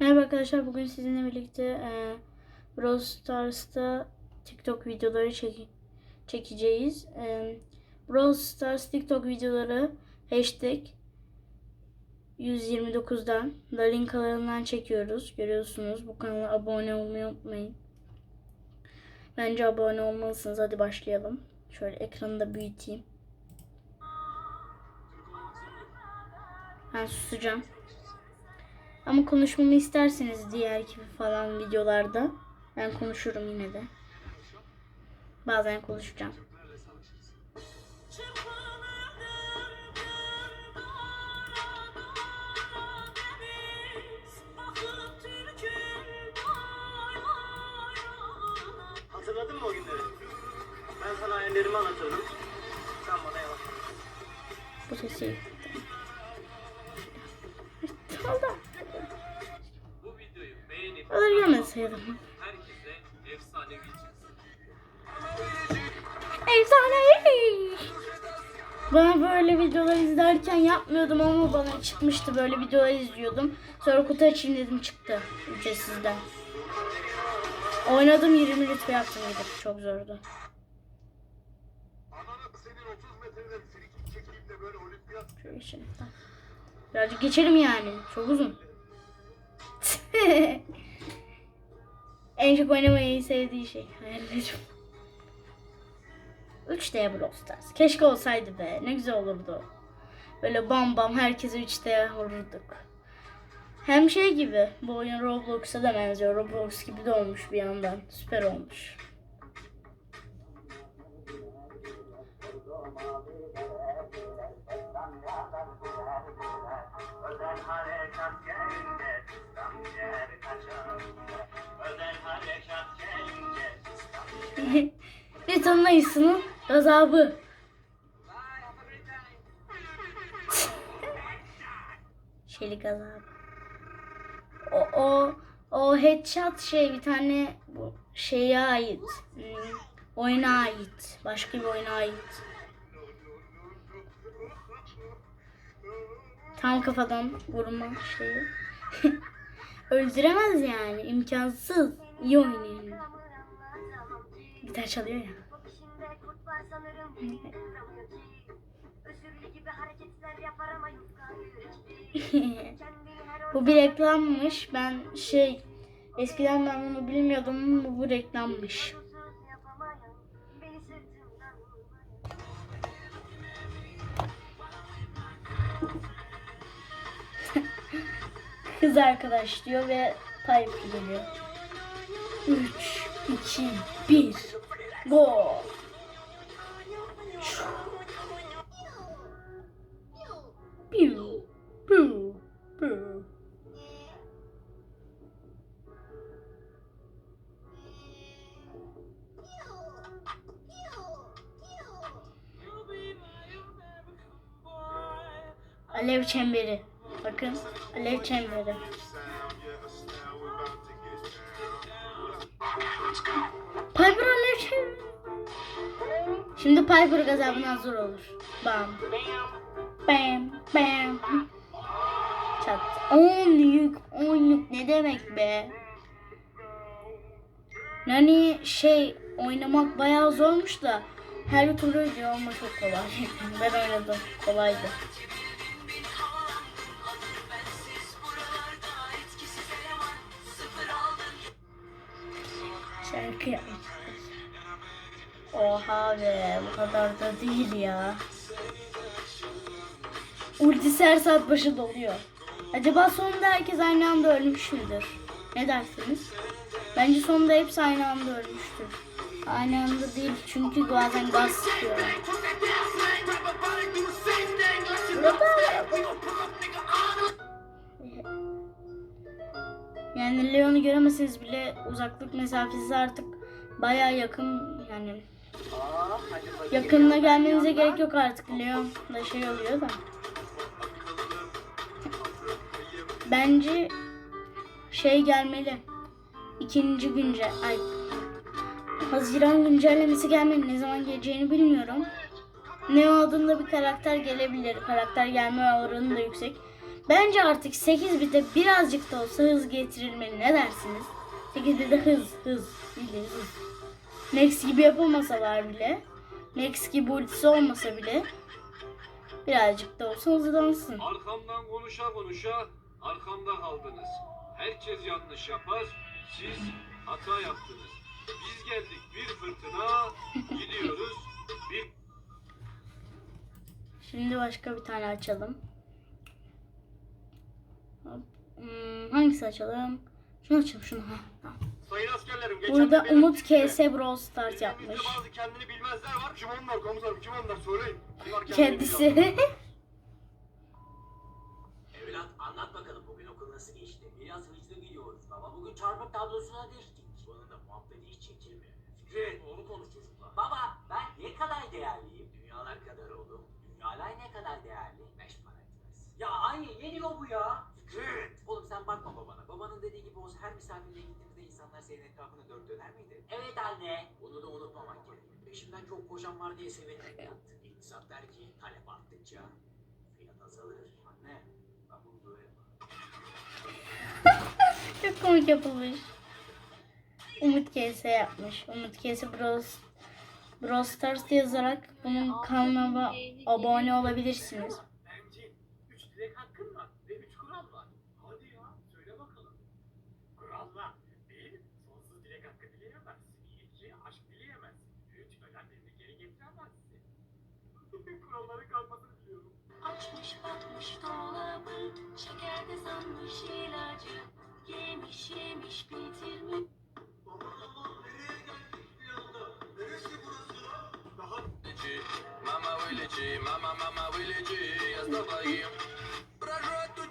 Merhaba arkadaşlar. Bugün sizinle birlikte e, Brawl Stars'ta TikTok videoları çek çekeceğiz. E, Brawl Stars TikTok videoları hashtag 129'dan Lalin kanalından çekiyoruz. Görüyorsunuz. Bu kanala abone olmayı unutmayın. Bence abone olmalısınız. Hadi başlayalım. Şöyle ekranı da büyüteyim. Ben susacağım. Ama konuşmamı isterseniz diğer gibi falan videolarda ben konuşurum yine de. Bazen konuşacağım. Hatırladın mı o günleri? Ben sana hayallerimi anlatıyordum. Sen bana yalan. Bu sesi. Herkese efsanevi. Ben böyle videolar izlerken yapmıyordum ama bana çıkmıştı böyle videolar izliyordum. Sonra kutu açayım dedim çıktı ücretsizden. Oynadım 20 rütbe yaptım gidip çok zordu. Ananı senin 30 metreden frikik çekeyim de böyle olimpiyat Şöyle geçelim. Birazcık geçelim yani. Çok uzun. en çok oynamayı sevdiği şey. Hayallerim. 3D Brawl Stars. Keşke olsaydı be. Ne güzel olurdu. Böyle bam bam herkese 3D vururduk. Hem şey gibi bu oyun Roblox'a da benziyor. Roblox gibi de olmuş bir yandan. Süper olmuş. sistem bir tanıyısının gazabı. Çelik gazabı. O, o, o headshot şey bir tane bu şeye ait. Hmm, oyuna ait. Başka bir oyuna ait. Tam kafadan vurma şeyi. Öldüremez yani. imkansız. İyi oynuyor. Gitar çalıyor ya. Bu bir reklammış. Ben şey eskiden ben bunu bilmiyordum ama bu reklammış. vurmayan Kız arkadaş diyor ve Piper geliyor. 3, 2, 1, go! Piu, piu, piu. Alev çemberi. Bakın alev çemberi. Şimdi Piper gazabına hazır olur. Bam. Bam. Bam. Çat. 10 yük. 10 yük ne demek be? Yani şey oynamak bayağı zormuş da her türlü diyor ama çok kolay. ben oynadım. Kolaydı. Şarkı yapmışlar. Oha be bu kadar da değil ya. Ultisi her saat başı doluyor. Acaba sonunda herkes aynı anda ölmüş müdür? Ne dersiniz? Bence sonunda hepsi aynı anda ölmüştür. Aynı anda değil çünkü bazen gaz sıkıyorlar. Yani Leon'u göremeseniz bile uzaklık mesafesi artık baya yakın yani. Yakınına gelmenize gerek yok artık Leon da şey oluyor da. Bence şey gelmeli. İkinci günce ay Haziran güncellemesi gelmeli. Ne zaman geleceğini bilmiyorum. Neo adında bir karakter gelebilir. Karakter gelme oranı da yüksek. Bence artık 8 bite birazcık da olsa hız getirilmeli. Ne dersiniz? 8 bite hız, hız. Bildiğiniz hız. Max gibi yapılmasalar bile, Max gibi ultisi olmasa bile birazcık da olsa hızlansın. Arkamdan konuşa konuşa arkamda kaldınız. Herkes yanlış yapar, siz hata yaptınız. Biz geldik bir fırtına, gidiyoruz bir Şimdi başka bir tane açalım. Hmm, hangisi açalım? Şunu açalım şunu. Ha, tamam. Sayın askerlerim geçen Burada de Umut KS Brawl Stars yapmış. bazı kendini bilmezler var. Kim onlar komutanım kim onlar söyleyin. Bunlar Kendisi. Evlat anlat bakalım bugün okul nasıl geçti? Biraz hızlı gidiyoruz baba. Bugün çarpık tablosuna geçtik. Bunun da muhabbeti hiç çekilmiyor. Fikret doğru konuş çocuklar. Baba ben ne kadar değerliyim? Dünyalar kadar oğlum. Dünyalar ne kadar değerli? Beş para etmez. Ya anne ne diyor bu ya? Fikret. Oğlum sen bakma babana. Babanın dediği gibi olsa her misafirliğe gittiğimizde senin etrafına dört döner miydi? Evet anne. Bunu da unutmamak gerek. Peşimden çok koşan var diye sevindim. İktisat der ki talep arttıkça fiyat azalır. Anne ben bunu böyle Çok komik yapılmış. Umut KS yapmış. Umut KS Brawl, Brawl Stars yazarak bunun kanalına abone olabilirsiniz. Bence 3 dilek hakkın var ve 3 kural var. Hadi ya söyle bakalım. Kurallar. 1. Sonsuz dilek hakkı dileyemezsin. 2. Aşk dileyemezsin. 3. Ölenlerini geri getiremezsin kuralların kalmasını diliyorum. Açmış batmış dolabı, şekerde sanmış ilacı, yemiş yemiş bitirmiş.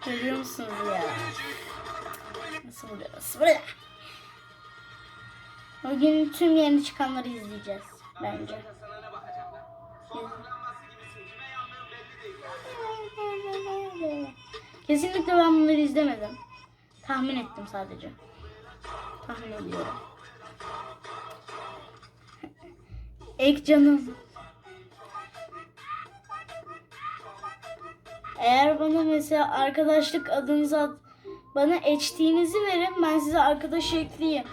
Görüyor musunuz ya? Nasıl oluyor? Nasıl oluyor? Bugün tüm yeni çıkanları izleyeceğiz bence. İzleyeceğiz. Kesinlikle ben bunları izlemedim. Tahmin ettim sadece. Tahmin ediyorum. Ek canım. Eğer bana mesela arkadaşlık adınızı at, bana eçtiğinizi verin ben size arkadaş ekleyeyim.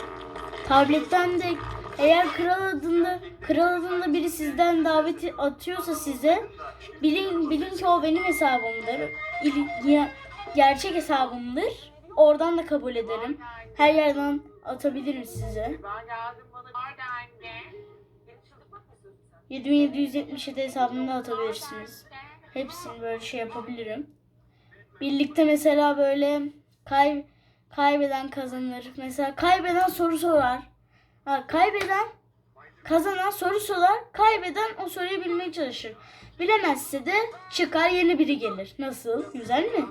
Tabletten de eğer kral adında kral adında biri sizden daveti atıyorsa size bilin bilin ki o benim hesabımdır. Gerçek hesabımdır. Oradan da kabul ederim. Her yerden atabilirim size. Ben geldim bana. Nerede anne? Beni çıldırtmak mı istiyorsun sen? 7777 hesabımda atabilirsiniz. Hepsini böyle şey yapabilirim. Birlikte mesela böyle kay kaybeden kazanır. Mesela kaybeden soru sorar. Ha, kaybeden kazanan soru sorar. Kaybeden o soruyu bilmeye çalışır. Bilemezse de çıkar yeni biri gelir. Nasıl? Güzel mi?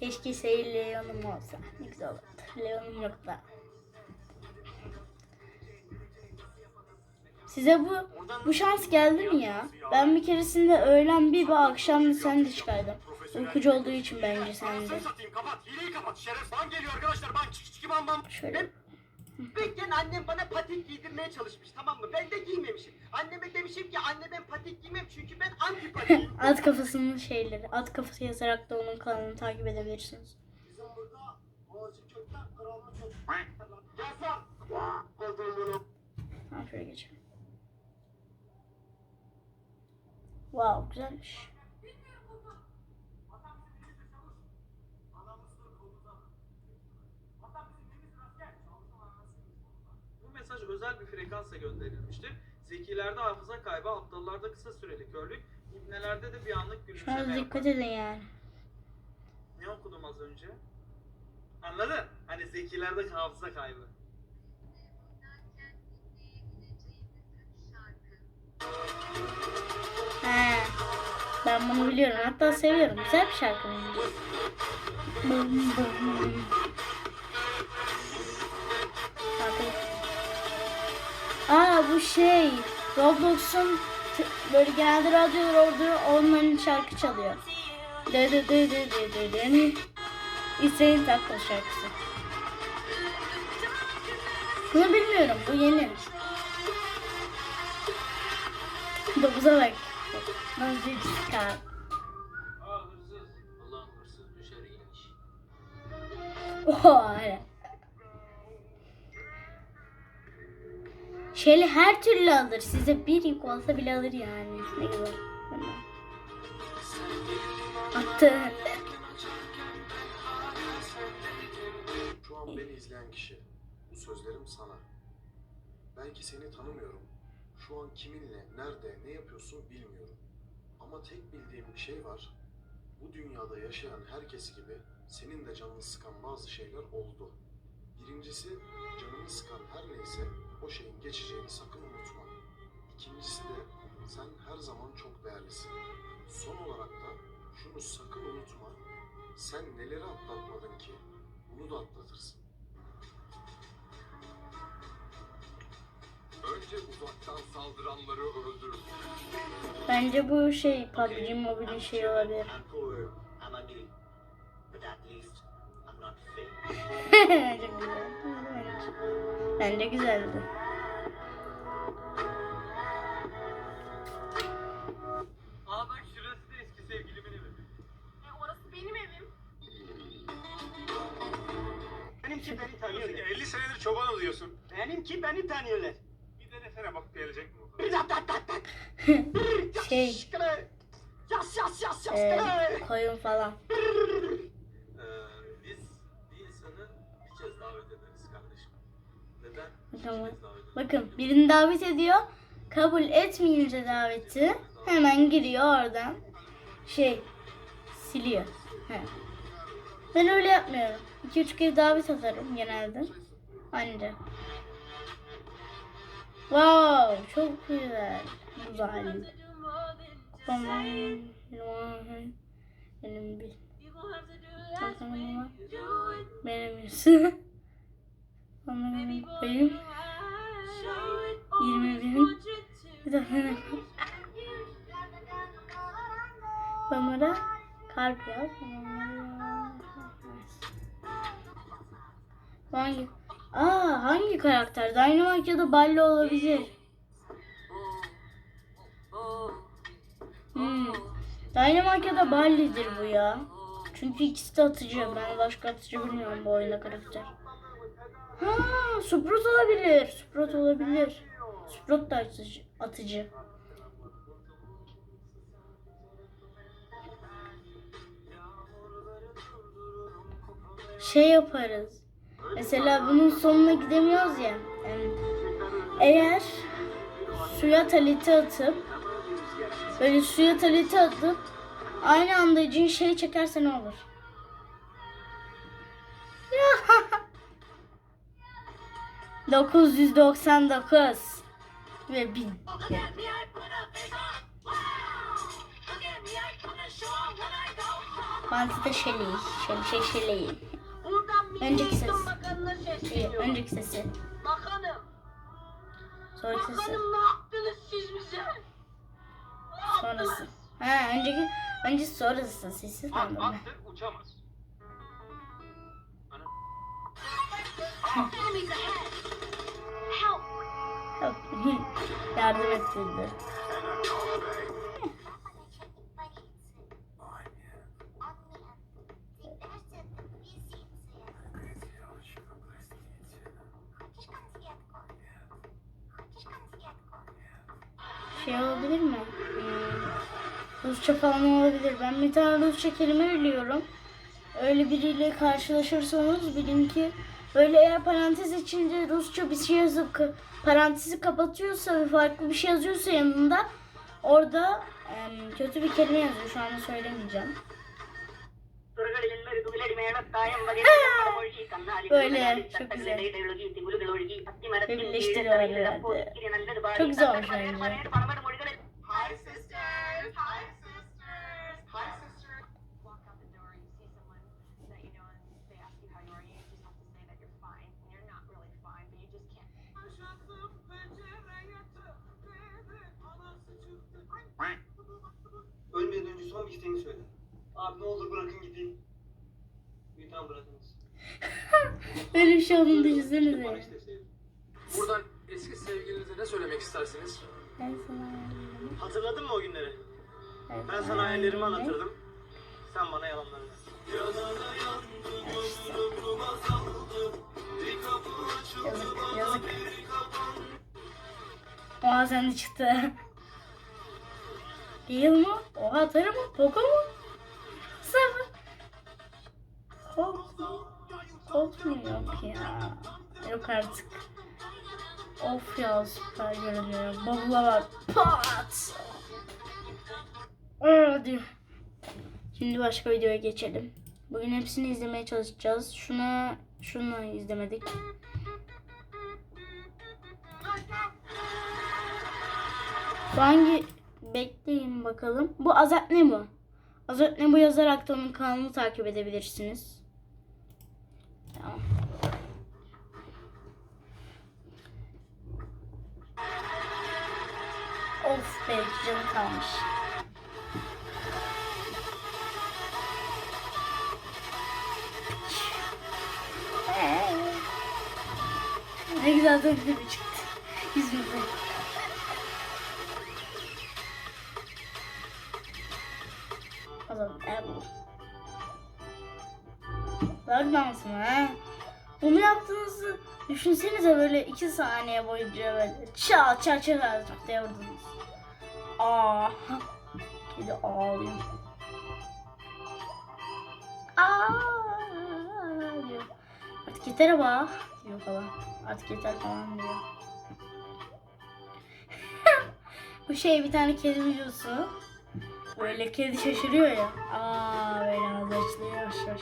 Keşke seyir Leon'um olsa. Ne güzel olurdu. Leon'um yok da. Size bu bu şans geldi mi ya? Ben bir keresinde öğlen bir, bir akşam sen de çıkardım. Uykucu olduğu için bence sen de. Sen satayım kapat. Hileyi kapat. Şeref ban geliyor arkadaşlar. Ban çiki çiki ban ban. Şöyle. Bekken annem bana patik giydirmeye çalışmış tamam mı? Ben de giymemişim. Anneme demişim ki anne ben patik giymem çünkü ben antipatiyim. At kafasının şeyleri. At kafası yazarak da onun kanalını takip edebilirsiniz. Bizim burada kökten kralını. Tamam şöyle geçelim. Wow güzelmiş. Bu mesaj özel bir frekansla gönderilmiştir. Zekilerde hafıza kaybı, aptallarda kısa süreli körlük, ibnelerde de bir anlık gülümseme yapar. dikkat edin yani. Ne okudum az önce? Anladın? Hani zekilerde hafıza kaybı. He. Ben bunu biliyorum. Hatta seviyorum. Güzel bir şarkı bum. Aa bu şey. Roblox'un böyle genelde radyolar orada onların şarkı çalıyor. Dı dı dı dı dı dı dı. Hüseyin Tatlı şarkısı. Bunu bilmiyorum. Bu yeni. Domuza bak. İniş. Oha. öyle. Şeyli her türlü alır. Size bir yük olsa bile alır yani. Ne güzel. Attı. Şu an beni izleyen kişi. Bu sözlerim sana. Belki seni tanımıyorum. Şu an kiminle, nerede, ne yapıyorsun bilmiyorum. Ama tek bildiğim bir şey var. Bu dünyada yaşayan herkes gibi senin de canını sıkan bazı şeyler oldu. Birincisi canını sıkan her neyse o şeyin geçeceğini sakın unutma. İkincisi de sen her zaman çok değerlisin. Son olarak da şunu sakın unutma. Sen neleri atlatmadın ki bunu da atlatırsın. Önce uzaktan saldıranları öldür. Bence bu şey PUBG Mobile şey olabilir. I'm poor, I'm ugly, but at least I'm not fake. Çok güzel. Bence güzeldi. Aa bak şurası da eski sevgilimin evi. E, orası benim evim. Benimki beni tanıyorlar. 50 senedir çoban oluyorsun. Benimki beni tanıyorlar. Bir denesene bak gelecek mi? Bir dak dak dak. Şey, Yas yas yas yas. e, koyun falan. Ederiz. Bakın birini davet ediyor. Kabul etmeyince daveti hemen giriyor oradan. Şey siliyor. He. Ben öyle yapmıyorum. 2-3 kere davet atarım genelde. Anca. Wow, çok güzel. Güzel. Tamam. Benim bir. Bakalım Benim. Benim benim. 20 bin. Bir dakika. Bana kalp yaz. Hangi? Aa hangi karakter? Dynamite ya da Balli olabilir. Hmm. Dynamite ya da Balli'dir bu ya. Çünkü ikisi de atıcı. Ben başka atıcı bilmiyorum bu oyunda karakter. Ha, Sprout olabilir. Sprout olabilir. Sprout da atıcı. atıcı. Şey yaparız. Mesela bunun sonuna gidemiyoruz ya. Yani eğer suya taliti atıp böyle suya taliti atıp aynı anda cin şey çekerse ne olur? Dokuz yüz doksan dokuz ve bin. Bazı şeleği, şele, şey. Buradan Önceki ses. Sesleniyorum. önceki sesi. Bakanım, Sonraki sesi. bakanım ne yaptınız siz bize? Sonrası. Ha önceki öncesi sonrası sesi ben. Attır uçamaz. Yardım ettirdi. Şey olabilir mi? Hmm, Rusça falan olabilir. Ben tane Rusça kelime biliyorum. Öyle biriyle karşılaşırsanız bilin ki böyle eğer parantez içinde Rusça bir şey yazıp parantezi kapatıyorsa ve farklı bir şey yazıyorsa yanında orada kötü bir kelime yazıyor. Şu anda söylemeyeceğim. Böyle çok güzel. Ve birleştiriyorlar herhalde. Çok güzel olmuş Abi ne olur bırakın gideyim. İyi tamam bırakınız. Öyle bir şey olduğunu düşünsenize. bana isteseydin. Ne söylemek istersiniz? Ben sana ayarlarım. Hatırladın mı o günleri? Evet, Ben sana hayallerimi anlatırdım. Sen bana yalanlarını. Yazık, yazık. Oha sen de çıktı. Değil mi? Oha atarı mı? Poco mu? Mu? Yok ya. Yok artık. Of ya süper görünüyor. Bavula var. Pat! Diyor. Şimdi başka videoya geçelim. Bugün hepsini izlemeye çalışacağız. Şuna, şunu izlemedik. Hangi bekleyin bakalım. Bu Azat ne bu? Azat ne bu yazarak da onun kanalını takip edebilirsiniz. Tamam. Of be canım kalmış. Ne güzel döndü çıktı. Yüzümüze. Bu. Lag dansı mı ha? Bunu yaptığınızı düşünsenize böyle iki saniye boyunca böyle çal çal çal çal diye vurdunuz. Aa. Kedi ağlıyor. Aa diyor. Artık yeter ama diyor falan. Artık yeter falan diyor. Bu şey bir tane kedi videosu. Böyle kedi şaşırıyor ya. Aa böyle ağzı açılıyor yavaş yavaş.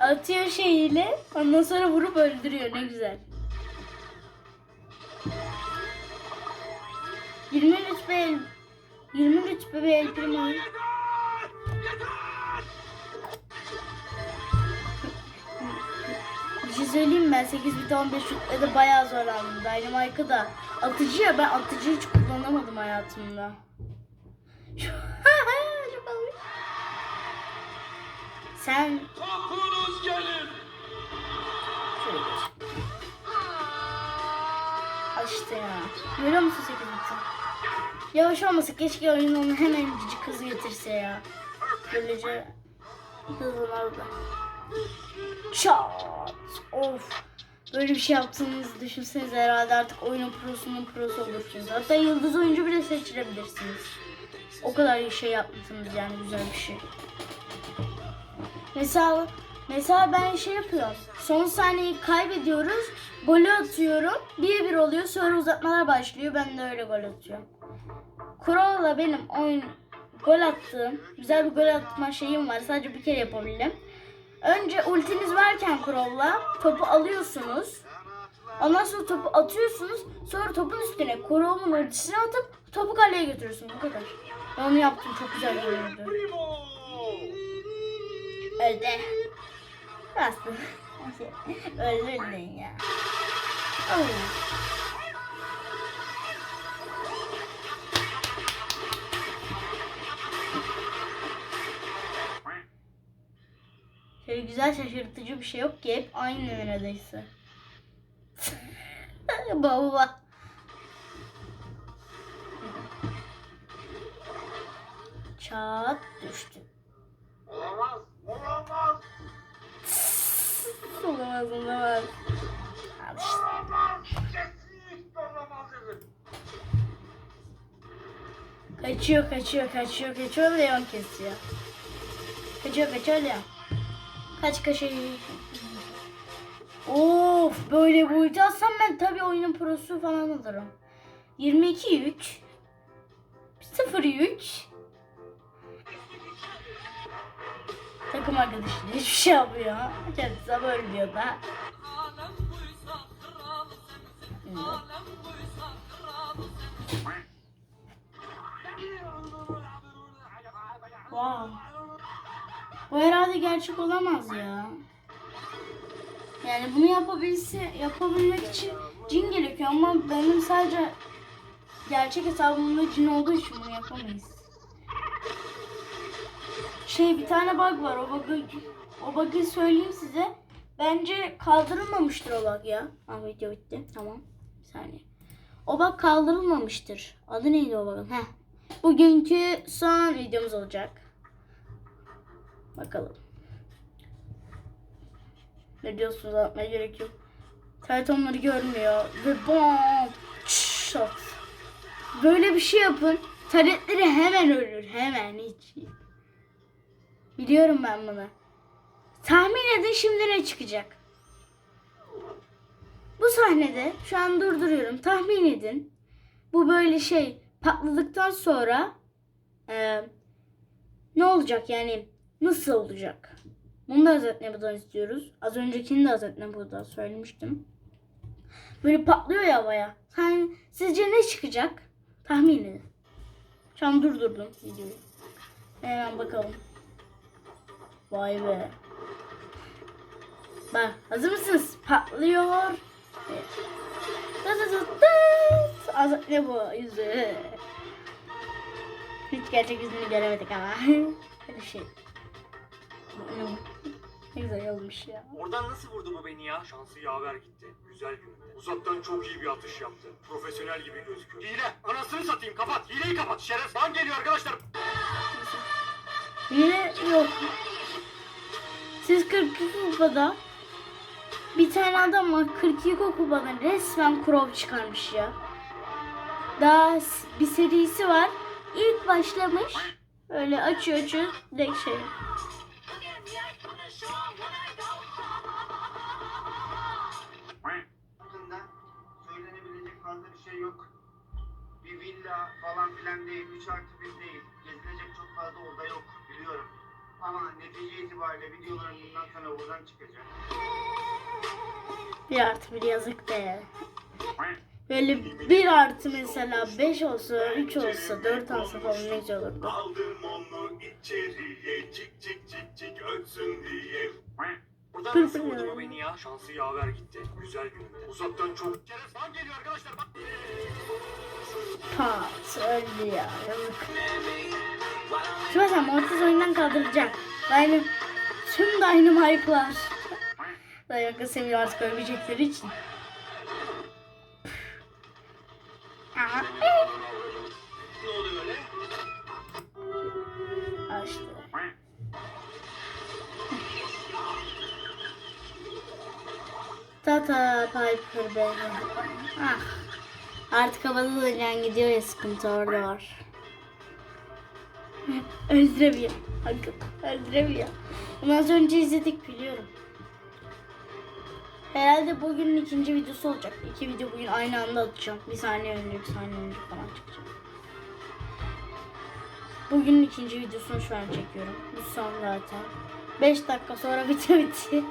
Atıyor şeyiyle ondan sonra vurup öldürüyor ne güzel. Rütbe el, 20 rütbe bir el primo. Bir şey söyleyeyim ben 8 bit 15 rütbede bayağı zorlandım. Dynamite'ı da atıcı ya ben atıcıyı hiç kullanamadım hayatımda. Sen Topunuz gelin. Şöyle işte ya. Görüyor musun 8 biti? Yavaş olmasa keşke oyun onu hemen cicik hızı getirse ya. Böylece hızlanırdı. Çat. Of. Böyle bir şey yaptığınızı düşünsenize herhalde artık oyunun prosunun prosu olursunuz. Hatta yıldız oyuncu bile seçilebilirsiniz. O kadar iyi şey yapmışsınız yani güzel bir şey. Mesela mesela ben şey yapıyorum. Son saniyeyi kaybediyoruz. Golü atıyorum. 1-1 oluyor. Sonra uzatmalar başlıyor. Ben de öyle gol atıyorum. Kural'la benim oyun gol attığım, güzel bir gol atma şeyim var. Sadece bir kere yapabildim. Önce ultiniz varken Kural'la topu alıyorsunuz. Ondan sonra topu atıyorsunuz. Sonra topun üstüne Kural'ın ultisini atıp topu kaleye götürüyorsunuz. Bu kadar. Ben onu yaptım. Çok güzel göründü. Öldü. Nasıl? Öldürdün ya. Oy. Şöyle güzel şaşırtıcı bir şey yok ki hep aynı neredeyse. Baba. Çat düştü. Olamaz. Olamaz. Olamaz olamaz. Olamaz. Kesinlikle olamaz dedim. Kaçıyor kaçıyor kaçıyor kaçıyor Leon kesiyor. Kaçıyor kaçıyor Leon. Kaç kaçıyor. Of böyle bu ulti atsam ben tabii oyunun prosu falan olurum. 22 3 0 3 Takım arkadaşı hiçbir şey yapmıyor. Kendisi ama ölmüyor da. Wow. Bu herhalde gerçek olamaz ya. Yani bunu yapabilse, yapabilmek için cin gerekiyor ama benim sadece gerçek hesabımda cin olduğu için bunu yapamayız. Şey bir tane bug var. O bug'ı o bug'ı söyleyeyim size. Bence kaldırılmamıştır o bug ya. Ah video bitti. Tamam. Bir saniye. O bug kaldırılmamıştır. Adı neydi o bug'ın? Heh. Bugünkü son videomuz olacak. Bakalım. Ne diyorsunuz anlatmaya gerek yok. Tet onları görmüyor. Ve bom! Şok. Böyle bir şey yapın. Taretleri hemen ölür. Hemen hiç. Biliyorum ben bunu. Tahmin edin şimdi ne çıkacak. Bu sahnede şu an durduruyorum. Tahmin edin. Bu böyle şey patladıktan sonra e, ne olacak yani nasıl olacak? Bunu da Hazreti Nebu'dan istiyoruz. Az öncekini de Hazreti Nebu'dan söylemiştim. Böyle patlıyor ya havaya. Sen, sizce ne çıkacak? Tahmin edin. Şu an durdurdum videoyu. Hemen bakalım. Vay be. Bak hazır mısınız? Patlıyor. Dıt. Hazreti Nebu yüzü. Hiç gerçek yüzünü göremedik ama. Böyle şey. Ne güzel olmuş ya. Oradan nasıl vurdu bu beni ya? Şansı yaver gitti. Güzel günde. Uzaktan çok iyi bir atış yaptı. Profesyonel gibi gözüküyor. Hile! Anasını satayım kapat! Hileyi kapat! Şeref lan geliyor arkadaşlar! Yine yok. Siz 42 kupada bir tane adam var 42 kupada resmen krov çıkarmış ya. Daha bir serisi var. İlk başlamış. Öyle açıyor açıyor direkt şey. Ama netice itibariyle videolarım bundan sonra buradan çıkacak. Bir artı bir yazık be. Böyle bir artı mesela 5 olsa, 3 olsa, 4 olsa falan ne güzel olurdu. Aldım onu içeriye cik cik cik cik ötsün diye. Buradan nasıl pır vurdu ya. bu beni ya? Şansı yaver gitti. Güzel günde. Uzaktan çok... Şeref lan geliyor arkadaşlar bak! Pat öldü ya. Yazık. Şimdi sen Mortis oyundan kaldıracak. Benim tüm Dynamite'lar. Dayanıklı seviye artık ölmeyecekleri için. Açtı. Tata Piper be. Ah. Artık havada da can gidiyor ya sıkıntı orada var. Öldüremiyor. Hakkım öldüremiyor. Bunu az önce izledik biliyorum. Herhalde bugünün ikinci videosu olacak. İki video bugün aynı anda atacağım. Bir saniye önce bir saniye önce falan çıkacak. Bugünün ikinci videosunu şu an çekiyorum. Bu son zaten. 5 dakika sonra video bitti.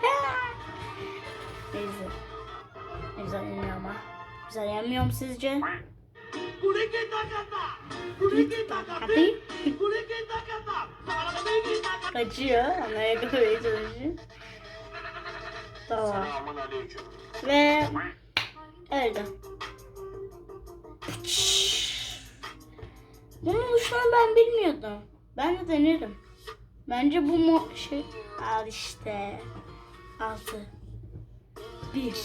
Neyse. Ne güzel yeniyor ama. Güzel yenmiyor mu sizce? Hadi. Kaçıyor. Ama yakalamaya çalışıyor. Tamam. Ve öldü. Bunun uçlarını ben bilmiyordum. Ben de denerim. Bence bu mu şey al işte. 6 1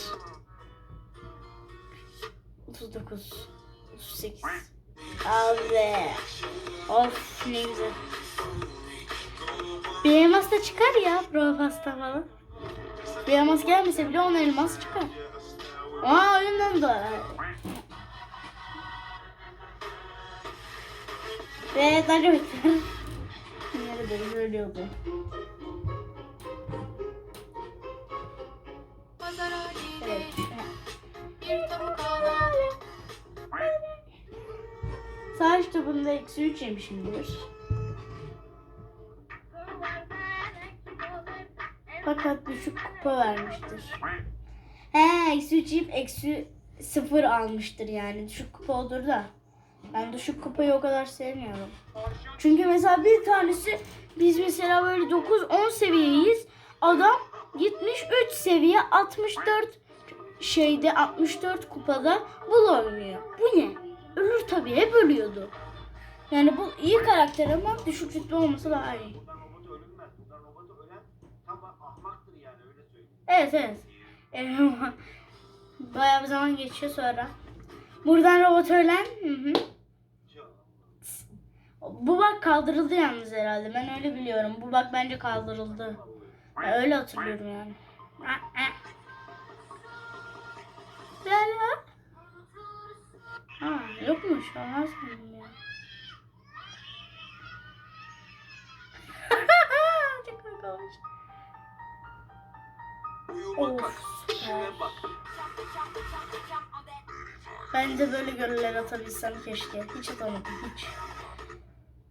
39 38 Al be. Of ne güzel. Bir elmas da çıkar ya pro pasta falan. Bir elmas gelmese bile on elmas çıkar. Aa oyundan da. Ve daha bitti. Nerede. Evet. Savaş topunda eksi 3 yemişimdir. Fakat düşük kupa vermiştir. He eksi 3 yiyip eksi 0 almıştır yani. Düşük kupa olur da. Ben düşük kupayı o kadar sevmiyorum. Çünkü mesela bir tanesi biz mesela böyle 9-10 seviyeyiz. Adam Gitmiş 3 seviye 64 şeyde 64 kupada bul oynuyor. Bu ne? Ölür tabii hep ölüyordu. Yani bu iyi karakter ama düşük rütbe olması daha iyi. Yani. Evet evet. Ee, Bayağı bir zaman geçiyor sonra. Buradan robot ölen. Hı hı. Bu bak kaldırıldı yalnız herhalde. Ben öyle biliyorum. Bu bak bence kaldırıldı. Ben öyle hatırlıyorum yani. Ah, ah. La la. Ha yokmuş. Olmaz mıyım ya? Kalk. Of. Bak. Ben de böyle görevler atabilsem keşke. Hiç atamadım hiç.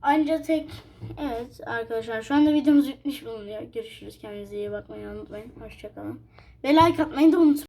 Anca tek evet arkadaşlar şu anda videomuz bitmiş bulunuyor. Görüşürüz. Kendinize iyi bakmayı unutmayın. Hoşçakalın. Ve like atmayı da unutmayın.